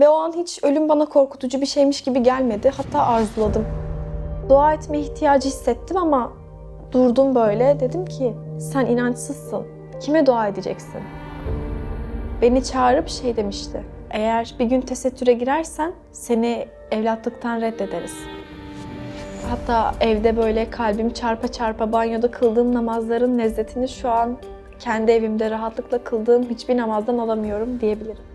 Ve o an hiç ölüm bana korkutucu bir şeymiş gibi gelmedi. Hatta arzuladım. Dua etme ihtiyacı hissettim ama durdum böyle. Dedim ki sen inançsızsın. Kime dua edeceksin? Beni çağırıp şey demişti. Eğer bir gün tesettüre girersen seni evlatlıktan reddederiz. Hatta evde böyle kalbim çarpa çarpa banyoda kıldığım namazların lezzetini şu an kendi evimde rahatlıkla kıldığım hiçbir namazdan alamıyorum diyebilirim.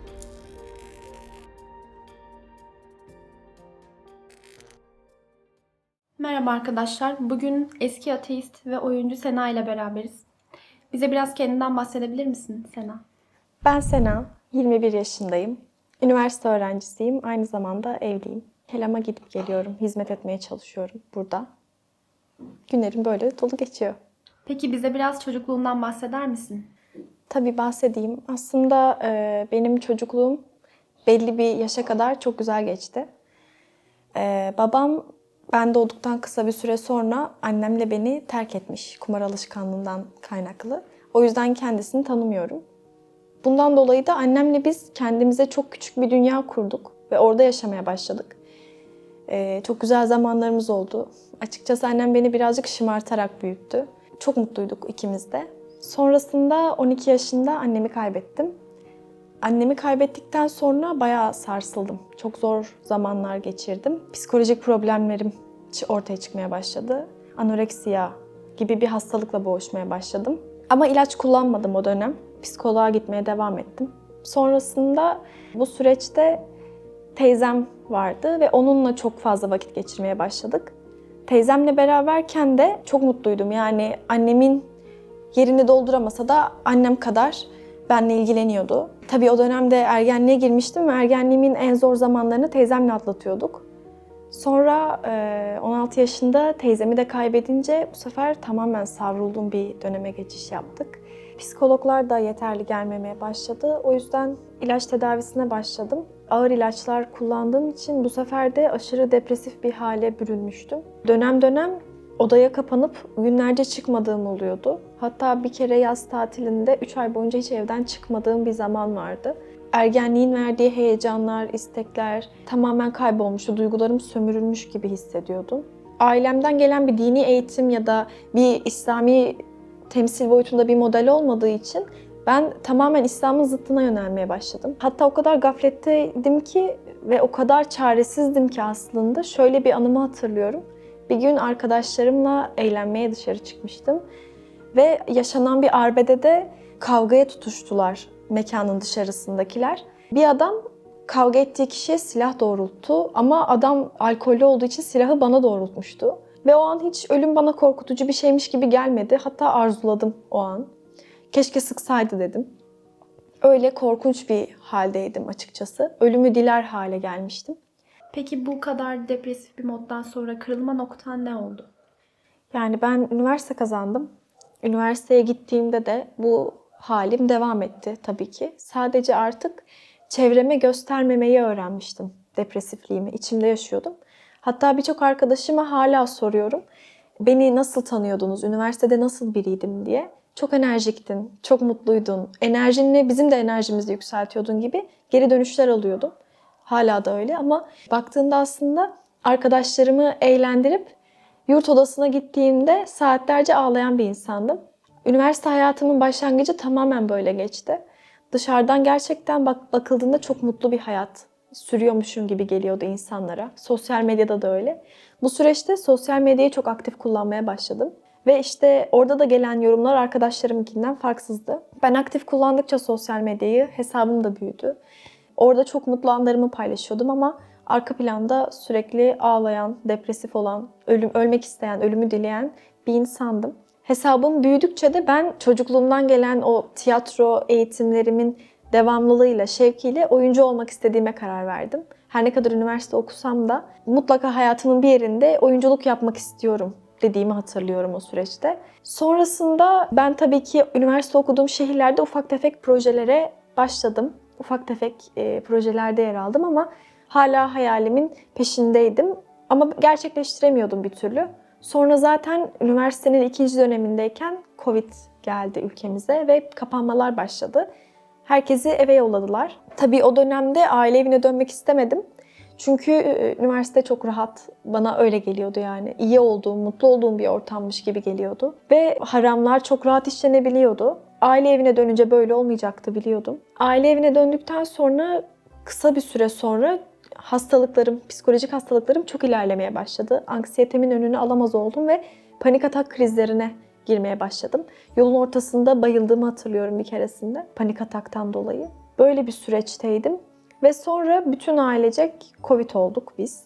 Merhaba arkadaşlar. Bugün eski ateist ve oyuncu Sena ile beraberiz. Bize biraz kendinden bahsedebilir misin Sena? Ben Sena, 21 yaşındayım. Üniversite öğrencisiyim, aynı zamanda evliyim. Kelam'a gidip geliyorum, hizmet etmeye çalışıyorum burada. Günlerim böyle dolu geçiyor. Peki bize biraz çocukluğundan bahseder misin? Tabii bahsedeyim. Aslında e, benim çocukluğum belli bir yaşa kadar çok güzel geçti. E, babam ben doğduktan kısa bir süre sonra annemle beni terk etmiş kumar alışkanlığından kaynaklı. O yüzden kendisini tanımıyorum. Bundan dolayı da annemle biz kendimize çok küçük bir dünya kurduk ve orada yaşamaya başladık. E, çok güzel zamanlarımız oldu. Açıkçası annem beni birazcık şımartarak büyüttü. Çok mutluyduk ikimiz de. Sonrasında 12 yaşında annemi kaybettim. Annemi kaybettikten sonra bayağı sarsıldım. Çok zor zamanlar geçirdim. Psikolojik problemlerim ortaya çıkmaya başladı. Anoreksiya gibi bir hastalıkla boğuşmaya başladım. Ama ilaç kullanmadım o dönem. Psikoloğa gitmeye devam ettim. Sonrasında bu süreçte teyzem vardı ve onunla çok fazla vakit geçirmeye başladık. Teyzemle beraberken de çok mutluydum. Yani annemin yerini dolduramasa da annem kadar benimle ilgileniyordu. Tabii o dönemde ergenliğe girmiştim ve ergenliğimin en zor zamanlarını teyzemle atlatıyorduk. Sonra e, 16 yaşında teyzemi de kaybedince bu sefer tamamen savrulduğum bir döneme geçiş yaptık. Psikologlar da yeterli gelmemeye başladı. O yüzden ilaç tedavisine başladım. Ağır ilaçlar kullandığım için bu sefer de aşırı depresif bir hale bürünmüştüm. Dönem dönem odaya kapanıp günlerce çıkmadığım oluyordu. Hatta bir kere yaz tatilinde 3 ay boyunca hiç evden çıkmadığım bir zaman vardı. Ergenliğin verdiği heyecanlar, istekler tamamen kaybolmuştu. Duygularım sömürülmüş gibi hissediyordum. Ailemden gelen bir dini eğitim ya da bir İslami temsil boyutunda bir model olmadığı için ben tamamen İslam'ın zıttına yönelmeye başladım. Hatta o kadar gafletteydim ki ve o kadar çaresizdim ki aslında şöyle bir anımı hatırlıyorum. Bir gün arkadaşlarımla eğlenmeye dışarı çıkmıştım. Ve yaşanan bir arbedede kavgaya tutuştular mekanın dışarısındakiler. Bir adam kavga ettiği kişiye silah doğrulttu ama adam alkollü olduğu için silahı bana doğrultmuştu. Ve o an hiç ölüm bana korkutucu bir şeymiş gibi gelmedi. Hatta arzuladım o an. Keşke sıksaydı dedim. Öyle korkunç bir haldeydim açıkçası. Ölümü diler hale gelmiştim. Peki bu kadar depresif bir moddan sonra kırılma noktan ne oldu? Yani ben üniversite kazandım. Üniversiteye gittiğimde de bu halim devam etti tabii ki. Sadece artık çevreme göstermemeyi öğrenmiştim depresifliğimi. içimde yaşıyordum. Hatta birçok arkadaşıma hala soruyorum. Beni nasıl tanıyordunuz? Üniversitede nasıl biriydim diye. Çok enerjiktin, çok mutluydun. Enerjinle bizim de enerjimizi yükseltiyordun gibi geri dönüşler alıyordum. Hala da öyle ama baktığında aslında arkadaşlarımı eğlendirip yurt odasına gittiğimde saatlerce ağlayan bir insandım. Üniversite hayatımın başlangıcı tamamen böyle geçti. Dışarıdan gerçekten bak bakıldığında çok mutlu bir hayat sürüyormuşum gibi geliyordu insanlara. Sosyal medyada da öyle. Bu süreçte sosyal medyayı çok aktif kullanmaya başladım. Ve işte orada da gelen yorumlar arkadaşlarımınkinden farksızdı. Ben aktif kullandıkça sosyal medyayı hesabım da büyüdü. Orada çok mutlu anlarımı paylaşıyordum ama arka planda sürekli ağlayan, depresif olan, ölüm ölmek isteyen, ölümü dileyen bir insandım. Hesabım büyüdükçe de ben çocukluğumdan gelen o tiyatro eğitimlerimin devamlılığıyla, şevkiyle oyuncu olmak istediğime karar verdim. Her ne kadar üniversite okusam da mutlaka hayatımın bir yerinde oyunculuk yapmak istiyorum dediğimi hatırlıyorum o süreçte. Sonrasında ben tabii ki üniversite okuduğum şehirlerde ufak tefek projelere başladım. Ufak tefek e, projelerde yer aldım ama hala hayalimin peşindeydim. Ama gerçekleştiremiyordum bir türlü. Sonra zaten üniversitenin ikinci dönemindeyken Covid geldi ülkemize ve kapanmalar başladı. Herkesi eve yolladılar. Tabii o dönemde aile evine dönmek istemedim. Çünkü e, üniversite çok rahat. Bana öyle geliyordu yani. İyi olduğum, mutlu olduğum bir ortammış gibi geliyordu. Ve haramlar çok rahat işlenebiliyordu. Aile evine dönünce böyle olmayacaktı biliyordum. Aile evine döndükten sonra kısa bir süre sonra hastalıklarım, psikolojik hastalıklarım çok ilerlemeye başladı. Anksiyetemin önünü alamaz oldum ve panik atak krizlerine girmeye başladım. Yolun ortasında bayıldığımı hatırlıyorum bir keresinde panik ataktan dolayı. Böyle bir süreçteydim. Ve sonra bütün ailecek Covid olduk biz.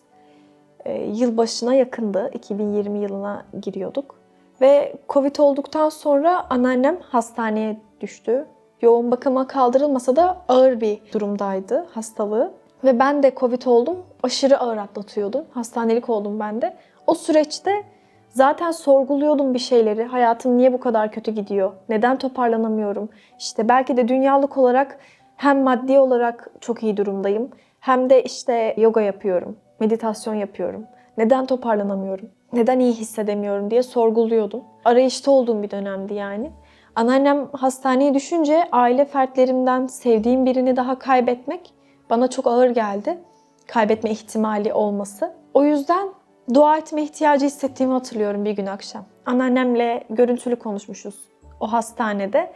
Ee, yılbaşına yakındı. 2020 yılına giriyorduk. Ve Covid olduktan sonra anneannem hastaneye düştü. Yoğun bakıma kaldırılmasa da ağır bir durumdaydı hastalığı. Ve ben de Covid oldum. Aşırı ağır atlatıyordum. Hastanelik oldum ben de. O süreçte zaten sorguluyordum bir şeyleri. Hayatım niye bu kadar kötü gidiyor? Neden toparlanamıyorum? İşte belki de dünyalık olarak hem maddi olarak çok iyi durumdayım hem de işte yoga yapıyorum, meditasyon yapıyorum. Neden toparlanamıyorum? Neden iyi hissedemiyorum diye sorguluyordum. Arayışta olduğum bir dönemdi yani. Anneannem hastaneye düşünce aile fertlerimden sevdiğim birini daha kaybetmek bana çok ağır geldi. Kaybetme ihtimali olması. O yüzden dua etme ihtiyacı hissettiğimi hatırlıyorum bir gün akşam. Anneannemle görüntülü konuşmuşuz o hastanede.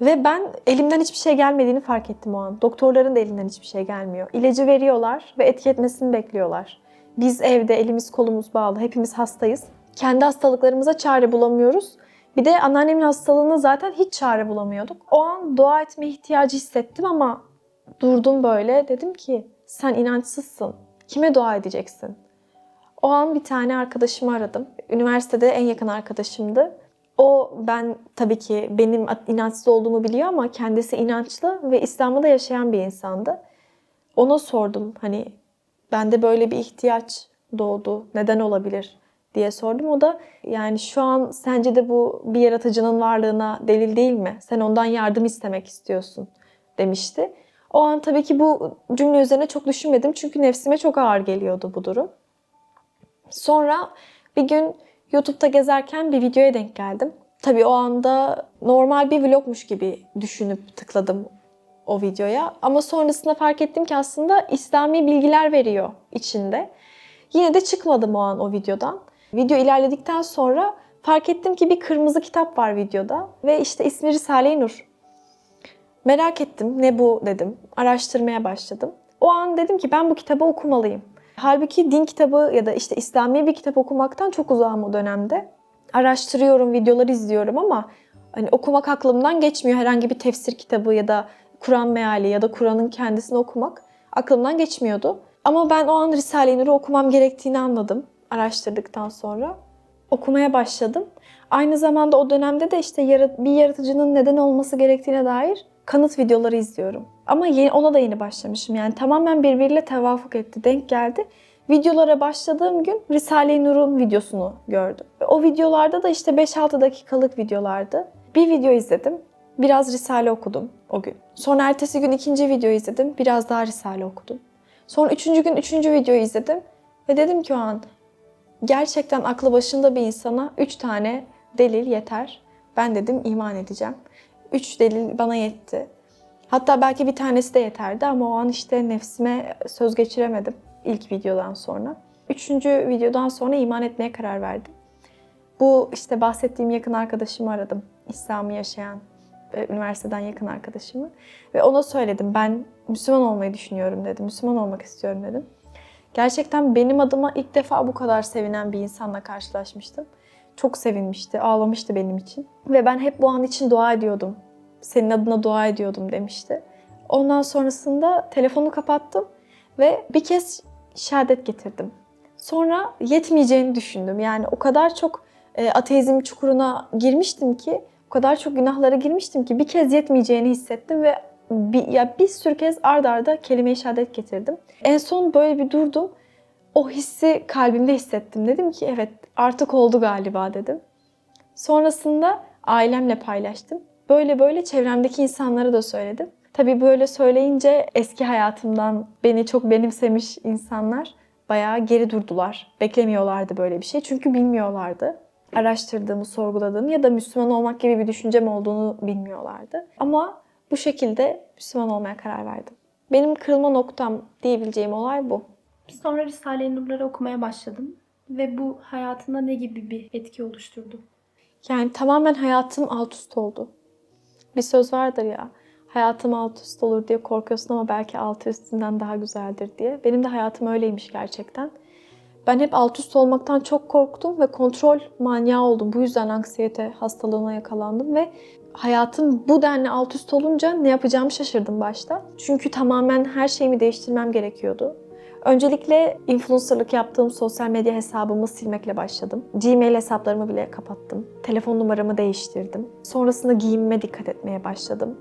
Ve ben elimden hiçbir şey gelmediğini fark ettim o an. Doktorların da elinden hiçbir şey gelmiyor. İlacı veriyorlar ve etki etmesini bekliyorlar. Biz evde elimiz kolumuz bağlı, hepimiz hastayız. Kendi hastalıklarımıza çare bulamıyoruz. Bir de anneannemin hastalığına zaten hiç çare bulamıyorduk. O an dua etme ihtiyacı hissettim ama durdum böyle. Dedim ki sen inançsızsın. Kime dua edeceksin? O an bir tane arkadaşımı aradım. Üniversitede en yakın arkadaşımdı. O ben tabii ki benim inançsız olduğumu biliyor ama kendisi inançlı ve İslam'da da yaşayan bir insandı. Ona sordum hani bende böyle bir ihtiyaç doğdu. Neden olabilir diye sordum. O da yani şu an sence de bu bir yaratıcının varlığına delil değil mi? Sen ondan yardım istemek istiyorsun demişti. O an tabii ki bu cümle üzerine çok düşünmedim. Çünkü nefsime çok ağır geliyordu bu durum. Sonra bir gün YouTube'da gezerken bir videoya denk geldim. Tabii o anda normal bir vlogmuş gibi düşünüp tıkladım o videoya. Ama sonrasında fark ettim ki aslında İslami bilgiler veriyor içinde. Yine de çıkmadım o an o videodan. Video ilerledikten sonra fark ettim ki bir kırmızı kitap var videoda. Ve işte ismi Risale-i Nur. Merak ettim ne bu dedim. Araştırmaya başladım. O an dedim ki ben bu kitabı okumalıyım. Halbuki din kitabı ya da işte İslami bir kitap okumaktan çok uzağım o dönemde. Araştırıyorum, videolar izliyorum ama hani okumak aklımdan geçmiyor. Herhangi bir tefsir kitabı ya da Kur'an meali ya da Kur'an'ın kendisini okumak aklımdan geçmiyordu. Ama ben o an Risale-i Nur'u okumam gerektiğini anladım araştırdıktan sonra. Okumaya başladım. Aynı zamanda o dönemde de işte bir yaratıcının neden olması gerektiğine dair kanıt videoları izliyorum. Ama yeni, ona da yeni başlamışım. Yani tamamen birbiriyle tevafuk etti, denk geldi. Videolara başladığım gün Risale-i Nur'un videosunu gördüm. O videolarda da işte 5-6 dakikalık videolardı. Bir video izledim. Biraz Risale okudum o gün. Sonra ertesi gün ikinci video izledim. Biraz daha Risale okudum. Sonra üçüncü gün üçüncü videoyu izledim. Ve dedim ki o an gerçekten aklı başında bir insana üç tane delil yeter. Ben dedim iman edeceğim. Üç delil bana yetti. Hatta belki bir tanesi de yeterdi ama o an işte nefsime söz geçiremedim ilk videodan sonra. Üçüncü videodan sonra iman etmeye karar verdim. Bu işte bahsettiğim yakın arkadaşımı aradım. İslam'ı yaşayan üniversiteden yakın arkadaşımı. Ve ona söyledim ben Müslüman olmayı düşünüyorum dedim. Müslüman olmak istiyorum dedim. Gerçekten benim adıma ilk defa bu kadar sevinen bir insanla karşılaşmıştım. Çok sevinmişti, ağlamıştı benim için. Ve ben hep bu an için dua ediyordum. Senin adına dua ediyordum demişti. Ondan sonrasında telefonu kapattım ve bir kez şehadet getirdim. Sonra yetmeyeceğini düşündüm. Yani o kadar çok e, ateizm çukuruna girmiştim ki, kadar çok günahlara girmiştim ki bir kez yetmeyeceğini hissettim ve bir, ya bir sürü kez ard arda kelime-i şehadet getirdim. En son böyle bir durdum. O hissi kalbimde hissettim. Dedim ki evet artık oldu galiba dedim. Sonrasında ailemle paylaştım. Böyle böyle çevremdeki insanlara da söyledim. Tabii böyle söyleyince eski hayatımdan beni çok benimsemiş insanlar bayağı geri durdular. Beklemiyorlardı böyle bir şey çünkü bilmiyorlardı. Araştırdığımı, sorguladığımı ya da Müslüman olmak gibi bir düşüncem olduğunu bilmiyorlardı. Ama Bu şekilde Müslüman olmaya karar verdim. Benim kırılma noktam diyebileceğim olay bu. Sonra Risale-i Nurları okumaya başladım. Ve bu hayatında ne gibi bir etki oluşturdu? Yani tamamen hayatım alt üst oldu. Bir söz vardır ya, hayatım alt üst olur diye korkuyorsun ama belki alt üstünden daha güzeldir diye. Benim de hayatım öyleymiş gerçekten. Ben hep alt üst olmaktan çok korktum ve kontrol manyağı oldum. Bu yüzden anksiyete hastalığına yakalandım ve hayatım bu denli alt üst olunca ne yapacağımı şaşırdım başta. Çünkü tamamen her şeyimi değiştirmem gerekiyordu. Öncelikle influencerlık yaptığım sosyal medya hesabımı silmekle başladım. Gmail hesaplarımı bile kapattım. Telefon numaramı değiştirdim. Sonrasında giyinime dikkat etmeye başladım.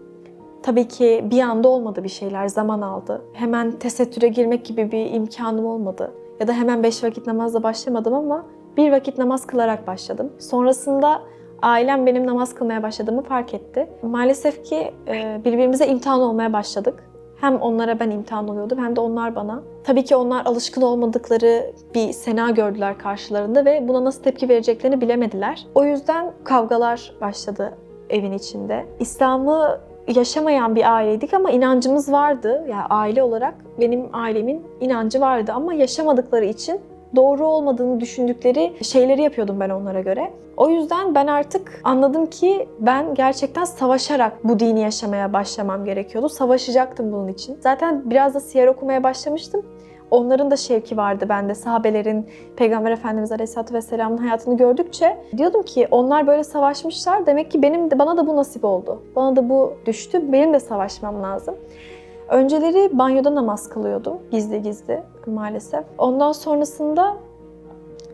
Tabii ki bir anda olmadı bir şeyler, zaman aldı. Hemen tesettüre girmek gibi bir imkanım olmadı. Ya da hemen beş vakit namazla başlamadım ama bir vakit namaz kılarak başladım. Sonrasında ailem benim namaz kılmaya başladığımı fark etti. Maalesef ki e, birbirimize imtihan olmaya başladık. Hem onlara ben imtihan oluyordum hem de onlar bana. Tabii ki onlar alışkın olmadıkları bir sena gördüler karşılarında ve buna nasıl tepki vereceklerini bilemediler. O yüzden kavgalar başladı evin içinde. İslam'ı yaşamayan bir aileydik ama inancımız vardı. Yani aile olarak benim ailemin inancı vardı ama yaşamadıkları için doğru olmadığını düşündükleri şeyleri yapıyordum ben onlara göre. O yüzden ben artık anladım ki ben gerçekten savaşarak bu dini yaşamaya başlamam gerekiyordu. Savaşacaktım bunun için. Zaten biraz da siyer okumaya başlamıştım. Onların da şevki vardı bende. Sahabelerin, Peygamber Efendimiz Aleyhisselatü Vesselam'ın hayatını gördükçe diyordum ki onlar böyle savaşmışlar. Demek ki benim de bana da bu nasip oldu. Bana da bu düştü. Benim de savaşmam lazım. Önceleri banyoda namaz kılıyordum gizli gizli maalesef. Ondan sonrasında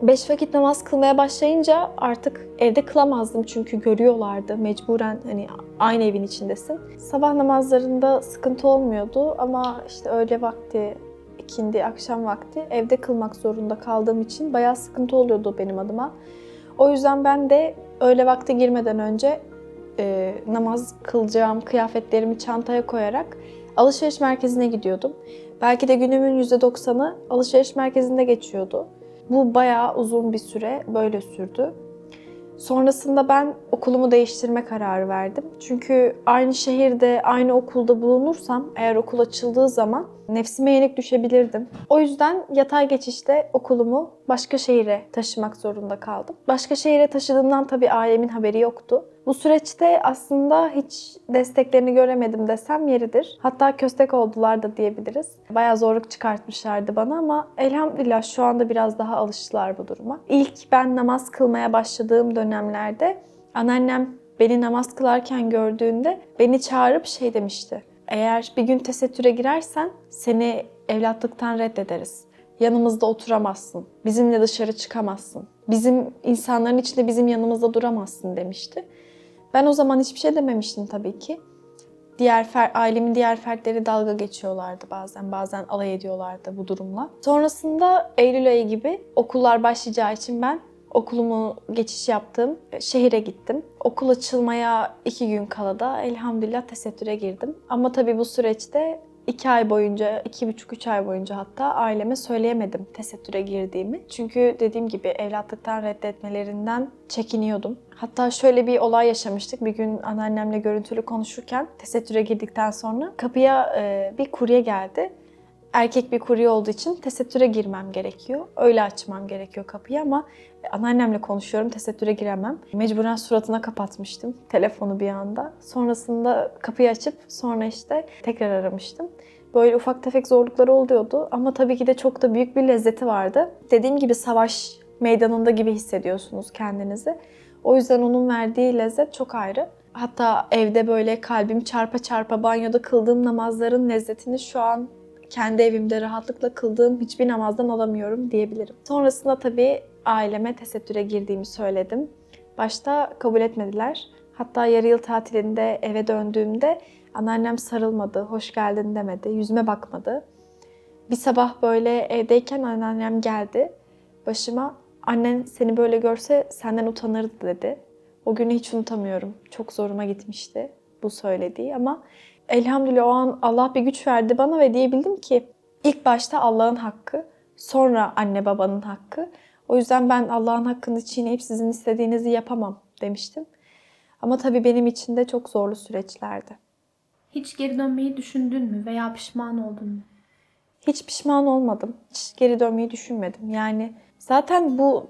beş vakit namaz kılmaya başlayınca artık evde kılamazdım çünkü görüyorlardı mecburen hani aynı evin içindesin. Sabah namazlarında sıkıntı olmuyordu ama işte öğle vakti, ikindi, akşam vakti evde kılmak zorunda kaldığım için bayağı sıkıntı oluyordu benim adıma. O yüzden ben de öğle vakti girmeden önce e, namaz kılacağım kıyafetlerimi çantaya koyarak alışveriş merkezine gidiyordum. Belki de günümün %90'ı alışveriş merkezinde geçiyordu. Bu bayağı uzun bir süre böyle sürdü. Sonrasında ben okulumu değiştirme kararı verdim. Çünkü aynı şehirde, aynı okulda bulunursam eğer okul açıldığı zaman nefsime yenik düşebilirdim. O yüzden yatay geçişte okulumu başka şehire taşımak zorunda kaldım. Başka şehire taşıdığımdan tabii ailemin haberi yoktu. Bu süreçte aslında hiç desteklerini göremedim desem yeridir. Hatta köstek oldular da diyebiliriz. Bayağı zorluk çıkartmışlardı bana ama elhamdülillah şu anda biraz daha alıştılar bu duruma. İlk ben namaz kılmaya başladığım dönemlerde anneannem beni namaz kılarken gördüğünde beni çağırıp şey demişti. Eğer bir gün tesettüre girersen seni evlatlıktan reddederiz. Yanımızda oturamazsın. Bizimle dışarı çıkamazsın. Bizim insanların içinde bizim yanımızda duramazsın demişti. Ben o zaman hiçbir şey dememiştim tabii ki. Diğer fer, ailemin diğer fertleri dalga geçiyorlardı bazen. Bazen alay ediyorlardı bu durumla. Sonrasında Eylül ayı gibi okullar başlayacağı için ben okulumu geçiş yaptım. Şehire gittim. Okul açılmaya iki gün kala da elhamdülillah tesettüre girdim. Ama tabii bu süreçte iki ay boyunca, iki buçuk üç ay boyunca hatta aileme söyleyemedim tesettüre girdiğimi. Çünkü dediğim gibi evlatlıktan reddetmelerinden çekiniyordum. Hatta şöyle bir olay yaşamıştık. Bir gün anneannemle görüntülü konuşurken tesettüre girdikten sonra kapıya bir kurye geldi. Erkek bir kurye olduğu için tesettüre girmem gerekiyor. Öyle açmam gerekiyor kapıyı ama anneannemle konuşuyorum, tesettüre giremem. Mecburen suratına kapatmıştım telefonu bir anda. Sonrasında kapıyı açıp sonra işte tekrar aramıştım. Böyle ufak tefek zorlukları oluyordu ama tabii ki de çok da büyük bir lezzeti vardı. Dediğim gibi savaş meydanında gibi hissediyorsunuz kendinizi. O yüzden onun verdiği lezzet çok ayrı. Hatta evde böyle kalbim çarpa çarpa banyoda kıldığım namazların lezzetini şu an kendi evimde rahatlıkla kıldığım hiçbir namazdan alamıyorum diyebilirim. Sonrasında tabii aileme tesettüre girdiğimi söyledim. Başta kabul etmediler. Hatta yarı yıl tatilinde eve döndüğümde anneannem sarılmadı, hoş geldin demedi, yüzüme bakmadı. Bir sabah böyle evdeyken anneannem geldi. Başıma annen seni böyle görse senden utanırdı dedi. O günü hiç unutamıyorum. Çok zoruma gitmişti bu söylediği ama elhamdülillah o an Allah bir güç verdi bana ve diyebildim ki ilk başta Allah'ın hakkı, sonra anne babanın hakkı. O yüzden ben Allah'ın hakkını çiğneyip sizin istediğinizi yapamam demiştim. Ama tabii benim için de çok zorlu süreçlerdi. Hiç geri dönmeyi düşündün mü veya pişman oldun mu? Hiç pişman olmadım. Hiç geri dönmeyi düşünmedim. Yani zaten bu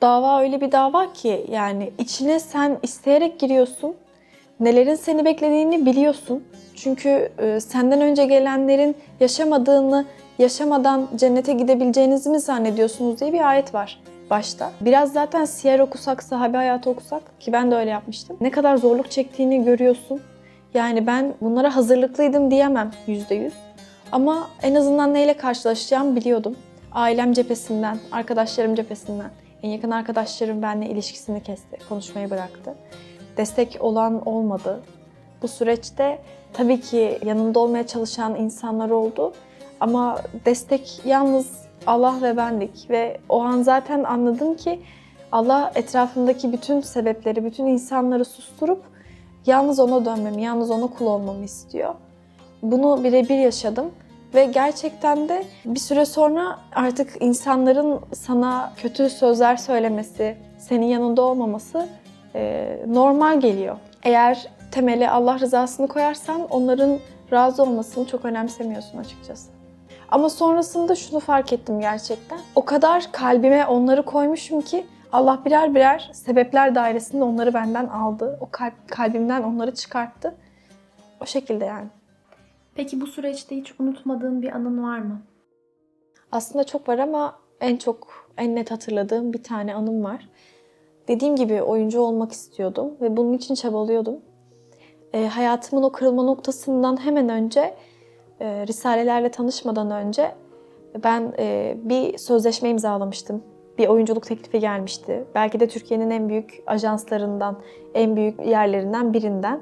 dava öyle bir dava ki yani içine sen isteyerek giriyorsun. Nelerin seni beklediğini biliyorsun. Çünkü e, senden önce gelenlerin yaşamadığını, yaşamadan cennete gidebileceğinizi mi zannediyorsunuz diye bir ayet var başta. Biraz zaten siyer okusak, sahabe hayatı okusak ki ben de öyle yapmıştım. Ne kadar zorluk çektiğini görüyorsun. Yani ben bunlara hazırlıklıydım diyemem yüzde yüz. Ama en azından neyle karşılaşacağımı biliyordum. Ailem cephesinden, arkadaşlarım cephesinden. En yakın arkadaşlarım benimle ilişkisini kesti, konuşmayı bıraktı. Destek olan olmadı. Bu süreçte tabii ki yanında olmaya çalışan insanlar oldu. Ama destek yalnız Allah ve bendik. Ve o an zaten anladım ki Allah etrafımdaki bütün sebepleri, bütün insanları susturup yalnız ona dönmemi, yalnız ona kul olmamı istiyor. Bunu birebir yaşadım ve gerçekten de bir süre sonra artık insanların sana kötü sözler söylemesi, senin yanında olmaması e, normal geliyor. Eğer temeli Allah rızasını koyarsan onların razı olmasını çok önemsemiyorsun açıkçası. Ama sonrasında şunu fark ettim gerçekten. O kadar kalbime onları koymuşum ki Allah birer birer sebepler dairesinde onları benden aldı. O kalp, kalbimden onları çıkarttı. O şekilde yani. Peki bu süreçte hiç unutmadığın bir anın var mı? Aslında çok var ama en çok, en net hatırladığım bir tane anım var. Dediğim gibi oyuncu olmak istiyordum ve bunun için çabalıyordum. E, hayatımın o kırılma noktasından hemen önce, e, Risalelerle tanışmadan önce ben e, bir sözleşme imzalamıştım. Bir oyunculuk teklifi gelmişti. Belki de Türkiye'nin en büyük ajanslarından, en büyük yerlerinden birinden.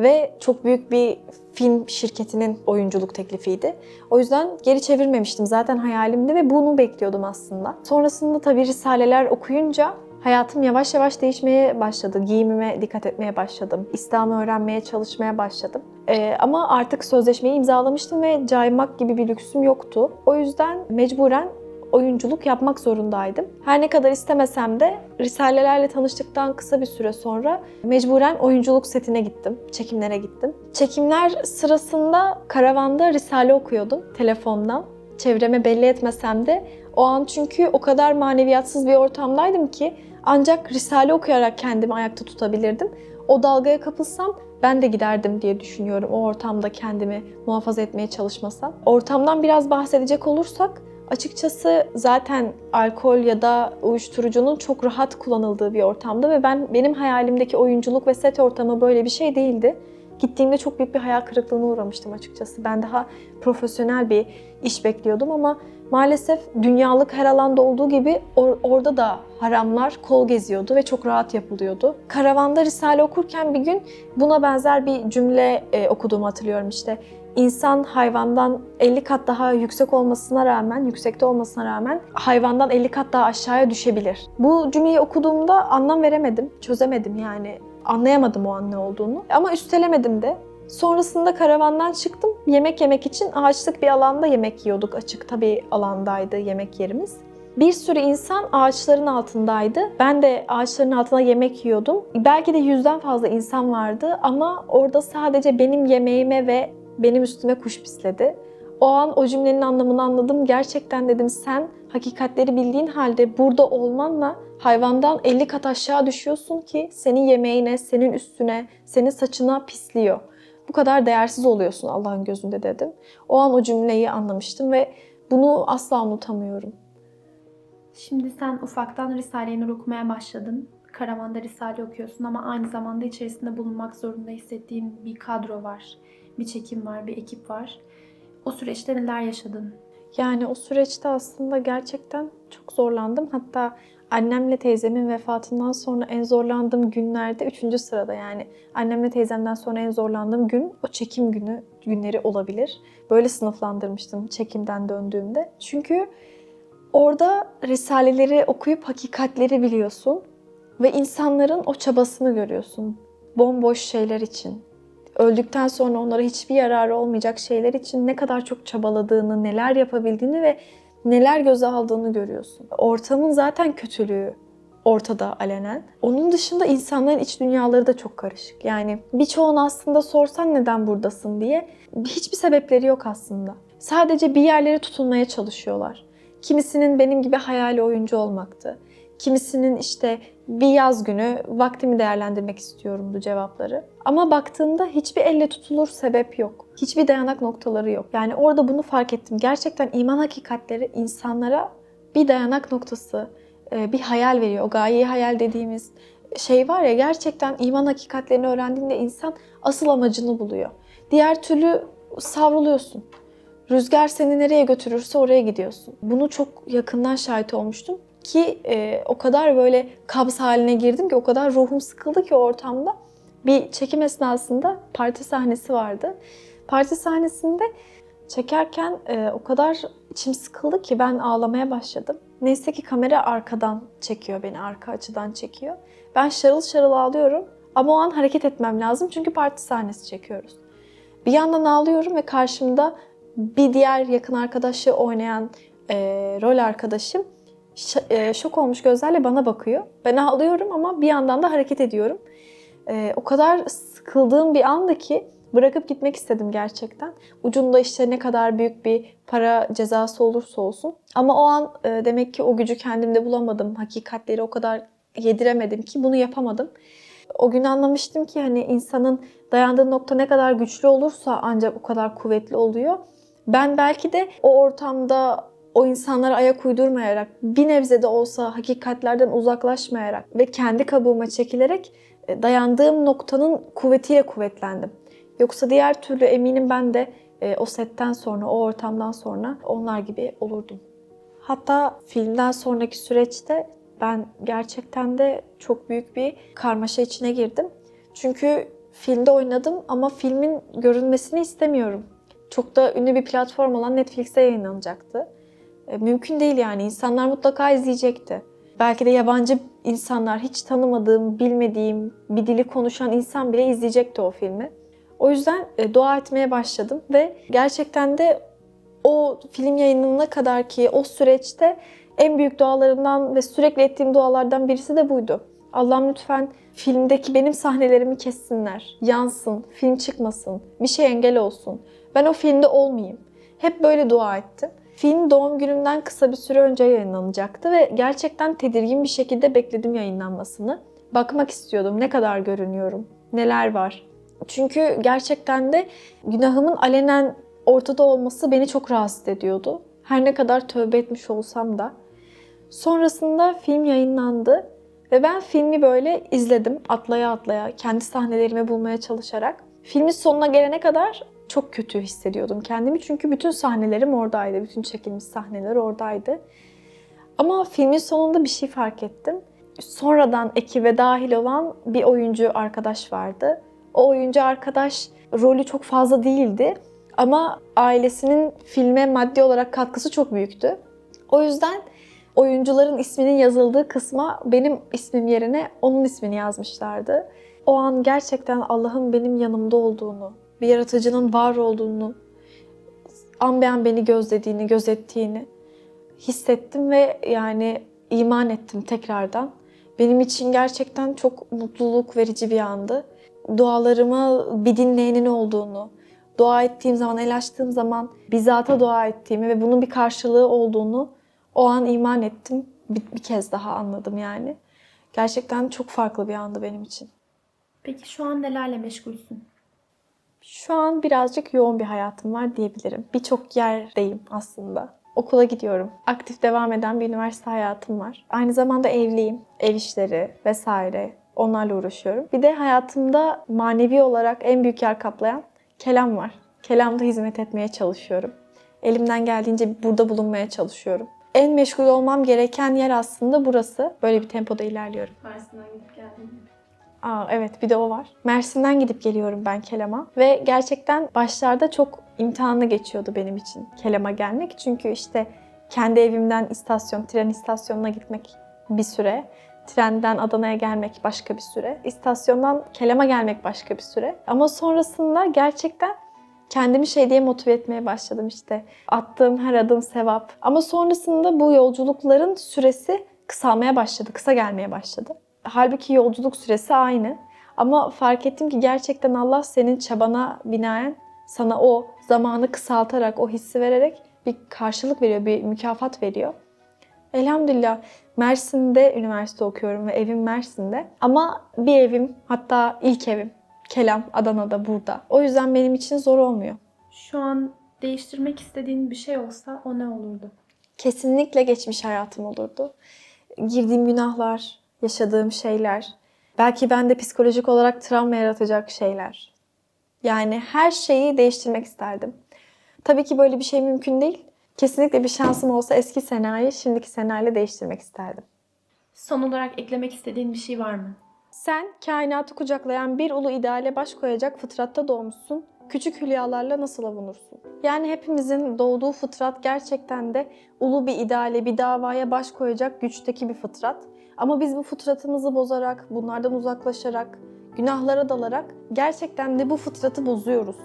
Ve çok büyük bir film şirketinin oyunculuk teklifiydi. O yüzden geri çevirmemiştim. Zaten hayalimdi ve bunu bekliyordum aslında. Sonrasında tabii risaleler okuyunca hayatım yavaş yavaş değişmeye başladı. Giyimime dikkat etmeye başladım. İslam'ı öğrenmeye çalışmaya başladım. Ee, ama artık sözleşmeyi imzalamıştım ve caymak gibi bir lüksüm yoktu. O yüzden mecburen oyunculuk yapmak zorundaydım. Her ne kadar istemesem de Risalelerle tanıştıktan kısa bir süre sonra mecburen oyunculuk setine gittim. Çekimlere gittim. Çekimler sırasında karavanda Risale okuyordum telefondan. Çevreme belli etmesem de o an çünkü o kadar maneviyatsız bir ortamdaydım ki ancak Risale okuyarak kendimi ayakta tutabilirdim. O dalgaya kapılsam ben de giderdim diye düşünüyorum o ortamda kendimi muhafaza etmeye çalışmasam. Ortamdan biraz bahsedecek olursak Açıkçası zaten alkol ya da uyuşturucunun çok rahat kullanıldığı bir ortamda ve ben benim hayalimdeki oyunculuk ve set ortamı böyle bir şey değildi. Gittiğimde çok büyük bir hayal kırıklığına uğramıştım açıkçası. Ben daha profesyonel bir iş bekliyordum ama maalesef dünyalık her alanda olduğu gibi or- orada da haramlar kol geziyordu ve çok rahat yapılıyordu. Karavanda Risale okurken bir gün buna benzer bir cümle e, okuduğumu hatırlıyorum işte insan hayvandan 50 kat daha yüksek olmasına rağmen, yüksekte olmasına rağmen hayvandan 50 kat daha aşağıya düşebilir. Bu cümleyi okuduğumda anlam veremedim, çözemedim yani. Anlayamadım o an ne olduğunu. Ama üstelemedim de. Sonrasında karavandan çıktım. Yemek yemek için ağaçlık bir alanda yemek yiyorduk. Açıkta bir alandaydı yemek yerimiz. Bir sürü insan ağaçların altındaydı. Ben de ağaçların altına yemek yiyordum. Belki de yüzden fazla insan vardı ama orada sadece benim yemeğime ve benim üstüme kuş pisledi. O an o cümlenin anlamını anladım. Gerçekten dedim sen hakikatleri bildiğin halde burada olmanla hayvandan 50 kat aşağı düşüyorsun ki senin yemeğine, senin üstüne, senin saçına pisliyor. Bu kadar değersiz oluyorsun Allah'ın gözünde dedim. O an o cümleyi anlamıştım ve bunu asla unutamıyorum. Şimdi sen ufaktan Risale-i Nur okumaya başladın. Karavanda Risale okuyorsun ama aynı zamanda içerisinde bulunmak zorunda hissettiğin bir kadro var. Bir çekim var, bir ekip var. O süreçte neler yaşadın? Yani o süreçte aslında gerçekten çok zorlandım. Hatta annemle teyzemin vefatından sonra en zorlandığım günlerde üçüncü sırada yani annemle teyzemden sonra en zorlandığım gün o çekim günü günleri olabilir. Böyle sınıflandırmıştım çekimden döndüğümde. Çünkü orada risaleleri okuyup hakikatleri biliyorsun ve insanların o çabasını görüyorsun. Bomboş şeyler için, öldükten sonra onlara hiçbir yararı olmayacak şeyler için ne kadar çok çabaladığını, neler yapabildiğini ve neler göze aldığını görüyorsun. Ortamın zaten kötülüğü ortada alenen. Onun dışında insanların iç dünyaları da çok karışık. Yani birçoğunu aslında sorsan neden buradasın diye hiçbir sebepleri yok aslında. Sadece bir yerlere tutunmaya çalışıyorlar. Kimisinin benim gibi hayali oyuncu olmaktı. Kimisinin işte bir yaz günü vaktimi değerlendirmek istiyorumdu cevapları. Ama baktığında hiçbir elle tutulur sebep yok. Hiçbir dayanak noktaları yok. Yani orada bunu fark ettim. Gerçekten iman hakikatleri insanlara bir dayanak noktası, e, bir hayal veriyor. O gayeyi hayal dediğimiz şey var ya gerçekten iman hakikatlerini öğrendiğinde insan asıl amacını buluyor. Diğer türlü savruluyorsun. Rüzgar seni nereye götürürse oraya gidiyorsun. Bunu çok yakından şahit olmuştum ki e, o kadar böyle kabz haline girdim ki o kadar ruhum sıkıldı ki ortamda. Bir çekim esnasında parti sahnesi vardı. Parti sahnesinde çekerken e, o kadar içim sıkıldı ki ben ağlamaya başladım. Neyse ki kamera arkadan çekiyor beni, arka açıdan çekiyor. Ben şarıl şarıl ağlıyorum ama o an hareket etmem lazım çünkü parti sahnesi çekiyoruz. Bir yandan ağlıyorum ve karşımda bir diğer yakın arkadaşı oynayan e, rol arkadaşım şok olmuş gözlerle bana bakıyor. Ben ağlıyorum ama bir yandan da hareket ediyorum. E, o kadar sıkıldığım bir andı ki bırakıp gitmek istedim gerçekten. Ucunda işte ne kadar büyük bir para cezası olursa olsun. Ama o an e, demek ki o gücü kendimde bulamadım. Hakikatleri o kadar yediremedim ki bunu yapamadım. O gün anlamıştım ki hani insanın dayandığı nokta ne kadar güçlü olursa ancak o kadar kuvvetli oluyor. Ben belki de o ortamda o insanlara ayak uydurmayarak, bir nebze de olsa hakikatlerden uzaklaşmayarak ve kendi kabuğuma çekilerek e, dayandığım noktanın kuvvetiyle kuvvetlendim. Yoksa diğer türlü eminim ben de e, o setten sonra, o ortamdan sonra onlar gibi olurdum. Hatta filmden sonraki süreçte ben gerçekten de çok büyük bir karmaşa içine girdim. Çünkü filmde oynadım ama filmin görünmesini istemiyorum. Çok da ünlü bir platform olan Netflix'te yayınlanacaktı. E, Mümkün değil yani. İnsanlar mutlaka izleyecekti. Belki de yabancı insanlar, hiç tanımadığım, bilmediğim bir dili konuşan insan bile izleyecekti o filmi. O yüzden e, dua etmeye başladım ve gerçekten de o film yayınlanana kadar ki o süreçte en büyük dualarımdan ve sürekli ettiğim dualardan birisi de buydu. Allah'ım lütfen filmdeki benim sahnelerimi kessinler, yansın, film çıkmasın, bir şey engel olsun. Ben o filmde olmayayım. Hep böyle dua ettim. Film doğum günümden kısa bir süre önce yayınlanacaktı ve gerçekten tedirgin bir şekilde bekledim yayınlanmasını. Bakmak istiyordum ne kadar görünüyorum, neler var. Çünkü gerçekten de günahımın alenen ortada olması beni çok rahatsız ediyordu. Her ne kadar tövbe etmiş olsam da. Sonrasında film yayınlandı ve ben filmi böyle izledim atlaya atlaya, kendi sahnelerimi bulmaya çalışarak. Filmin sonuna gelene kadar çok kötü hissediyordum kendimi çünkü bütün sahnelerim oradaydı, bütün çekilmiş sahneler oradaydı. Ama filmin sonunda bir şey fark ettim. Sonradan ekibe dahil olan bir oyuncu arkadaş vardı. O oyuncu arkadaş rolü çok fazla değildi ama ailesinin filme maddi olarak katkısı çok büyüktü. O yüzden oyuncuların isminin yazıldığı kısma benim ismim yerine onun ismini yazmışlardı. O an gerçekten Allah'ın benim yanımda olduğunu, bir yaratıcının var olduğunu, an be an beni gözlediğini, gözettiğini hissettim ve yani iman ettim tekrardan. Benim için gerçekten çok mutluluk verici bir andı. Dualarımı bir dinleyenin olduğunu, dua ettiğim zaman, el açtığım zaman bizzata dua ettiğimi ve bunun bir karşılığı olduğunu o an iman ettim. Bir, bir kez daha anladım yani. Gerçekten çok farklı bir andı benim için. Peki şu an nelerle meşgulsün? Şu an birazcık yoğun bir hayatım var diyebilirim. Birçok yerdeyim aslında. Okula gidiyorum. Aktif devam eden bir üniversite hayatım var. Aynı zamanda evliyim. Ev işleri vesaire onlarla uğraşıyorum. Bir de hayatımda manevi olarak en büyük yer kaplayan kelam var. Kelamda hizmet etmeye çalışıyorum. Elimden geldiğince burada bulunmaya çalışıyorum. En meşgul olmam gereken yer aslında burası. Böyle bir tempoda ilerliyorum. Mersin'den gidip geldin. Aa, evet bir de o var. Mersin'den gidip geliyorum ben Kelam'a. Ve gerçekten başlarda çok imtihanlı geçiyordu benim için Kelam'a gelmek. Çünkü işte kendi evimden istasyon, tren istasyonuna gitmek bir süre. Trenden Adana'ya gelmek başka bir süre. İstasyondan Kelam'a gelmek başka bir süre. Ama sonrasında gerçekten kendimi şey diye motive etmeye başladım işte. Attığım her adım sevap. Ama sonrasında bu yolculukların süresi kısalmaya başladı, kısa gelmeye başladı. Halbuki yolculuk süresi aynı. Ama fark ettim ki gerçekten Allah senin çabana binaen sana o zamanı kısaltarak, o hissi vererek bir karşılık veriyor, bir mükafat veriyor. Elhamdülillah Mersin'de üniversite okuyorum ve evim Mersin'de. Ama bir evim, hatta ilk evim Kelam Adana'da burada. O yüzden benim için zor olmuyor. Şu an değiştirmek istediğin bir şey olsa o ne olurdu? Kesinlikle geçmiş hayatım olurdu. Girdiğim günahlar, yaşadığım şeyler, belki bende psikolojik olarak travma yaratacak şeyler. Yani her şeyi değiştirmek isterdim. Tabii ki böyle bir şey mümkün değil. Kesinlikle bir şansım olsa eski Sena'yı şimdiki Sena ile değiştirmek isterdim. Son olarak eklemek istediğin bir şey var mı? Sen kainatı kucaklayan bir ulu ideale baş koyacak fıtratta doğmuşsun. Küçük hülyalarla nasıl avunursun? Yani hepimizin doğduğu fıtrat gerçekten de ulu bir ideale, bir davaya baş koyacak güçteki bir fıtrat. Ama biz bu fıtratımızı bozarak, bunlardan uzaklaşarak, günahlara dalarak gerçekten de bu fıtratı bozuyoruz.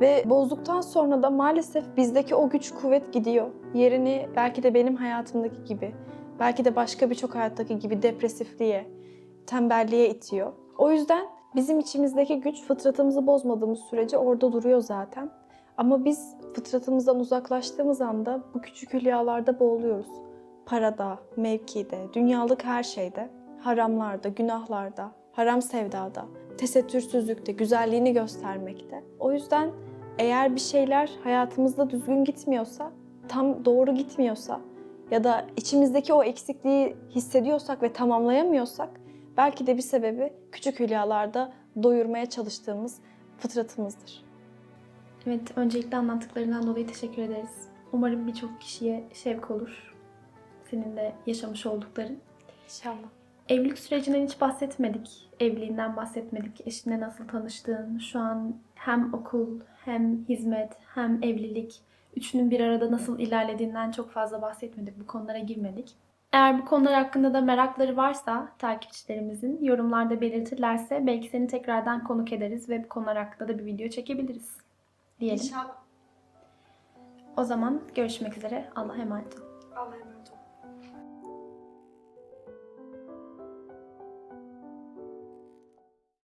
Ve bozduktan sonra da maalesef bizdeki o güç kuvvet gidiyor. Yerini belki de benim hayatımdaki gibi, belki de başka birçok hayattaki gibi depresifliğe, tembelliğe itiyor. O yüzden bizim içimizdeki güç fıtratımızı bozmadığımız sürece orada duruyor zaten. Ama biz fıtratımızdan uzaklaştığımız anda bu küçük hülyalarda boğuluyoruz. Parada, mevkide, dünyalık her şeyde, haramlarda, günahlarda, haram sevdada, tesettürsüzlükte, güzelliğini göstermekte. O yüzden eğer bir şeyler hayatımızda düzgün gitmiyorsa, tam doğru gitmiyorsa ya da içimizdeki o eksikliği hissediyorsak ve tamamlayamıyorsak belki de bir sebebi küçük hülyalarda doyurmaya çalıştığımız fıtratımızdır. Evet, öncelikle anlattıklarından dolayı teşekkür ederiz. Umarım birçok kişiye şevk olur. Senin de yaşamış oldukların. İnşallah. Evlilik sürecinden hiç bahsetmedik. Evliliğinden bahsetmedik. Eşinle nasıl tanıştığın, şu an hem okul, hem hizmet, hem evlilik. Üçünün bir arada nasıl ilerlediğinden çok fazla bahsetmedik. Bu konulara girmedik. Eğer bu konular hakkında da merakları varsa takipçilerimizin yorumlarda belirtirlerse belki seni tekrardan konuk ederiz ve bu konular hakkında da bir video çekebiliriz. Diyelim. İnşallah. O zaman görüşmek üzere. Allah'a emanet olun. Allah'a emanet.